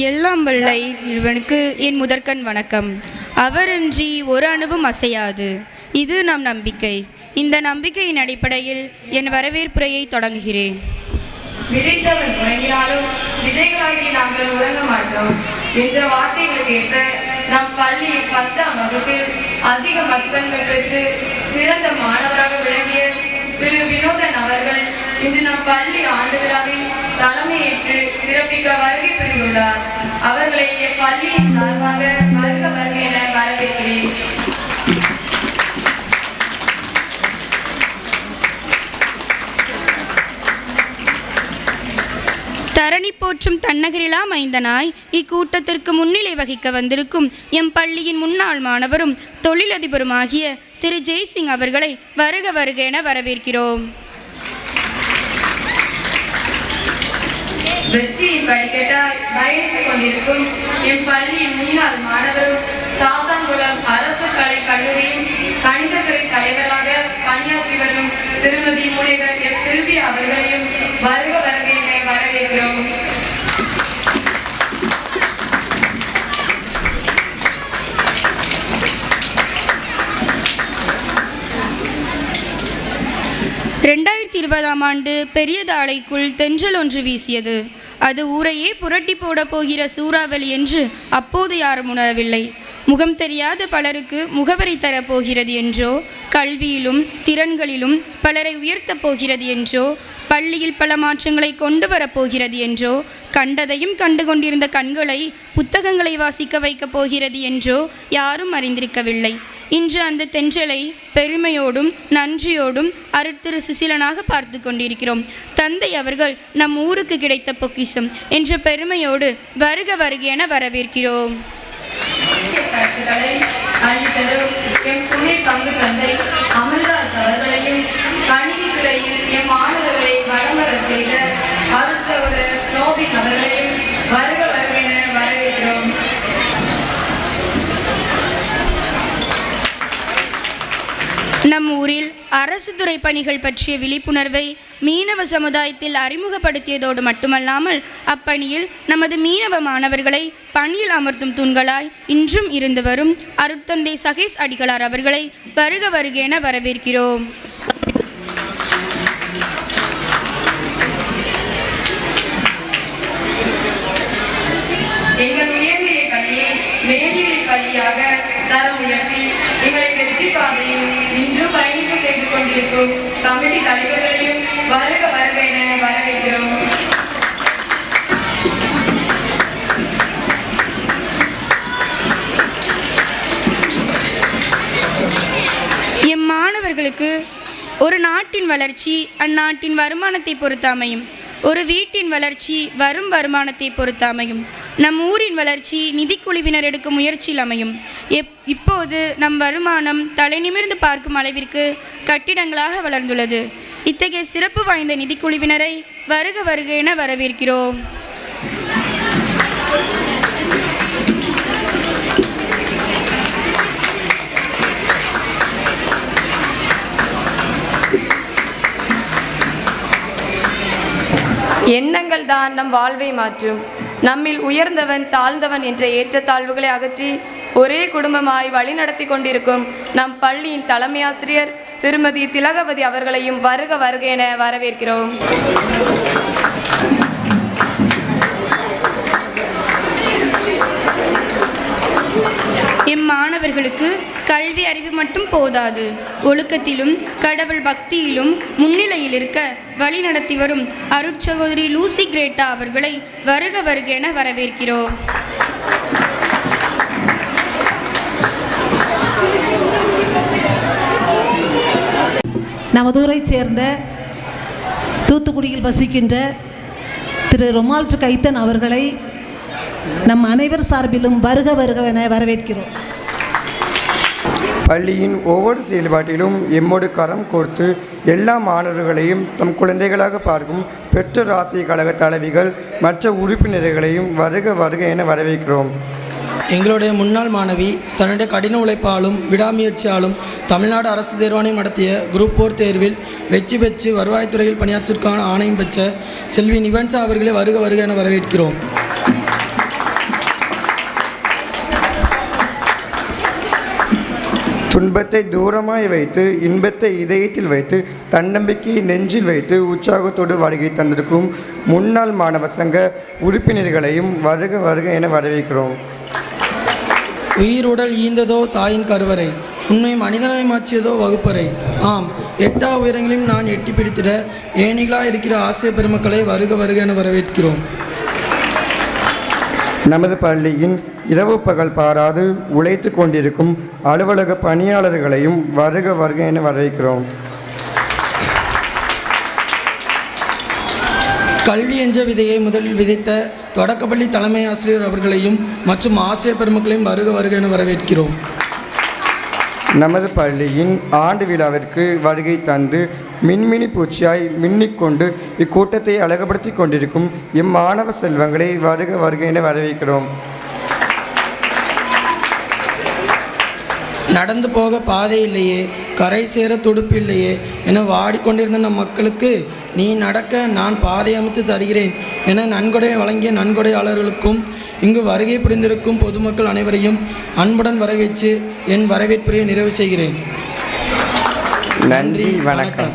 எல்லாம் வல்ல இவனுக்கு என் முதற்கண் வணக்கம். அவரின்றி ஒரு அணுவும் அசையாது. இது நம் நம்பிக்கை. இந்த நம்பிக்கையின் அடிப்படையில் என் வரவேற்புரையை தொடங்குகிறேன். விதைத்தவன் உறங்கினாலும் விதைகளாகி நாங்கள் உறங்க மாட்டோம். என்ற வார்த்தைகளுக்கு ஏற்ப நம் பத்தாம் வகுப்பில் அதிக மதிப்பெண்கள் பெற்று சிறந்த மாணவராக விளங்கிய திரு வினோதன் அவர்கள் இன்று நம் பள்ளி ஆண்டு விழாவில் தலைமையேற்று சிறப்பிக்க வருகை புரிந்துள்ளார். அவர்களை என் பள்ளியின் சார்பாக வருக வருக என வரவேற்கிறேன். தரணி போற்றும் தன்னகரிலாம் ஐந்தனாய் இக்கூட்டத்திற்கு முன்னிலை வகிக்க வந்திருக்கும் எம் பள்ளியின் முன்னாள் மாணவரும் தொழிலதிபருமாகிய திரு ஜெய்சிங் அவர்களை வருக வருக என வரவேற்கிறோம். வெற்றியின் படிக்கட்டாய் பயணித்துக் கொண்டிருக்கும் என் முன்னாள் மாணவரும் சாத்தான்குளம் அரசு கலை கல்லூரியின் கணிதத்துறை தலைவராக பணியாற்றி வரும் திருமதி முனைவர் எஸ். செல்வி அவர்களையும் வருக இருபதாம் ஆண்டு பெரியதாளைக்குள் தென்றல் ஒன்று வீசியது. அது ஊரையே புரட்டி போடப் போகிற சூறாவளி என்று அப்போது யாரும் உணரவில்லை. முகம் தெரியாத பலருக்கு முகவரி தரப்போகிறது என்றோ கல்வியிலும் திறன்களிலும் பலரை உயர்த்தப் போகிறது என்றோ பள்ளியில் பல மாற்றங்களை கொண்டு வரப்போகிறது என்றோ கண்டதையும் கண்டு கொண்டிருந்த கண்களை புத்தகங்களை வாசிக்க வைக்கப் போகிறது என்றோ யாரும் அறிந்திருக்கவில்லை. இன்று அந்த தென்றலை பெருமையோடும் நன்றியோடும் அருட்திரு சுசீலனாக பார்த்து கொண்டிருக்கிறோம் தந்தை அவர்கள் நம் ஊருக்கு கிடைத்த பொக்கிஷம் என்ற பெருமையோடு வருக வருக என வரவேற்கிறோம் அளித்தரும் எம் தந்தை அவர்களையும் கணினி துறையில் எம் மாணவர்களை வளம் வரச் செய்த அருட்சகோதரர் ஸ்னோபின் அவர்களையும் வருக வருக என வரவேற்கிறோம் நம் ஊரில் அரசு துறை பணிகள் பற்றிய விழிப்புணர்வை மீனவ சமுதாயத்தில் அறிமுகப்படுத்தியதோடு மட்டுமல்லாமல் அப்பணியில் நமது மீனவ மாணவர்களை பணியில் அமர்த்தும் தூண்களாய் இன்றும் இருந்து வரும் அருட்தந்தை சகேஷ் அடிகளார் அவர்களை வருக வருக என வரவேற்கிறோம். எங்கள் உயர்நிலை பள்ளியை மேல்நிலை பள்ளியாக தரம் உயர்த்தி எங்களை வெற்றி பாதையில் இன்றும் பயணிக்க செய்து கொண்டிருக்கும் கமிட்டி தலைவர்களையும் வருக வருக என வரவேற்கிறோம். எம் மாணவர்களுக்கு ஒரு நாட்டின் வளர்ச்சி அந்நாட்டின் வருமானத்தை பொறுத்து அமையும். ஒரு வீட்டின் வளர்ச்சி வரும் வருமானத்தை பொறுத்து அமையும். நம் ஊரின் வளர்ச்சி நிதிக்குழுவினர் எடுக்கும் முயற்சியில் அமையும். எப் இப்போது நம் வருமானம் தலைநிமிர்ந்து பார்க்கும் அளவிற்கு கட்டிடங்களாக வளர்ந்துள்ளது. இத்தகைய சிறப்பு வாய்ந்த நிதிக்குழுவினரை வருக வருக என வரவேற்கிறோம். எண்ணங்கள் தான் நம் வாழ்வை மாற்றும். நம்மில் உயர்ந்தவன் தாழ்ந்தவன் என்ற ஏற்றத்தாழ்வுகளை அகற்றி ஒரே குடும்பமாய் வழிநடத்தி கொண்டிருக்கும் நம் பள்ளியின் தலைமை ஆசிரியர் திருமதி திலகவதி அவர்களையும் வருக வருக என வரவேற்கிறோம். இம்மாணவர்களுக்கு கல்வி அறிவு மட்டும் போதாது. ஒழுக்கத்திலும் கடவுள் பக்தியிலும் முன்னிலையில் இருக்க வழி நடத்தி வரும் அருட்சகோதரி லூசி கிரேட்டா அவர்களை வருக வருக என வரவேற்கிறோம். நமதூரை சேர்ந்த தூத்துக்குடியில் வசிக்கின்ற திரு ரொமால்ட் கைத்தன் அவர்களை நம் அனைவர் சார்பிலும் வருக வருகவென வரவேற்கிறோம். பள்ளியின் ஒவ்வொரு செயல்பாட்டிலும் எம்மோடு கரம் கோர்த்து எல்லா மாணவர்களையும் தம் குழந்தைகளாக பார்க்கும் பெற்றோர் ஆசிரியர் கழக தலைவிகள் மற்ற உறுப்பினர்களையும் வருக வருக என வரவேற்கிறோம். எங்களுடைய முன்னாள் மாணவி தன்னுடைய கடின உழைப்பாலும் விடாமுயற்சியாலும் தமிழ்நாடு அரசு தேர்வாணையம் நடத்திய குரூப் ஃபோர் தேர்வில் வெற்றி பெற்று வருவாய்த்துறையில் பணியாற்றிற்கான ஆணையம் பெற்ற செல்வி நிவன்சா அவர்களை வருக வருக என வரவேற்கிறோம். துன்பத்தை தூரமாய் வைத்து இன்பத்தை இதயத்தில் வைத்து தன்னம்பிக்கையை நெஞ்சில் வைத்து உற்சாகத்தோடு வருகை தந்திருக்கும் முன்னாள் மாணவ சங்க உறுப்பினர்களையும் வருக வருக என வரவேற்கிறோம். உயிருடல் ஈந்ததோ தாயின் கருவறை உண்மை மனிதனை மாற்றியதோ வகுப்பறை. ஆம் எட்டா உயரங்களையும் நான் எட்டி பிடித்திட ஏணிகளாக இருக்கிற ஆசிய பெருமக்களை வருக வருக என வரவேற்கிறோம். நமது பள்ளியின் இரவு பகல் பாராது உழைத்து கொண்டிருக்கும் அலுவலக பணியாளர்களையும் வருக வருக என வரவேற்கிறோம். கல்வி என்ற விதையை முதலில் விதைத்த தொடக்கப்பள்ளி தலைமை ஆசிரியர் அவர்களையும் மற்றும் ஆசிரியர் பெருமக்களையும் வருக வருக என வரவேற்கிறோம். நமது பள்ளியின் ஆண்டு விழாவிற்கு வருகை தந்து மின்மினி பூச்சியாய் மின்னிக்கொண்டு இக்கூட்டத்தை அழகுபடுத்தி கொண்டிருக்கும் இம்மாணவ செல்வங்களை வருக வருக என வரவேற்கிறோம். நடந்து போக பாதை இல்லையே கரை சேர துடுப்பு இல்லையே என வாடிக்கொண்டிருந்த நம் மக்களுக்கு நீ நடக்க நான் பாதை அமைத்து தருகிறேன் என நன்கொடை வழங்கிய நன்கொடையாளர்களுக்கும் இங்கு வருகை புரிந்திருக்கும் பொதுமக்கள் அனைவரையும் அன்புடன் வரவேற்று என் வரவேற்புரையை நிறைவு செய்கிறேன். நன்றி வணக்கம்.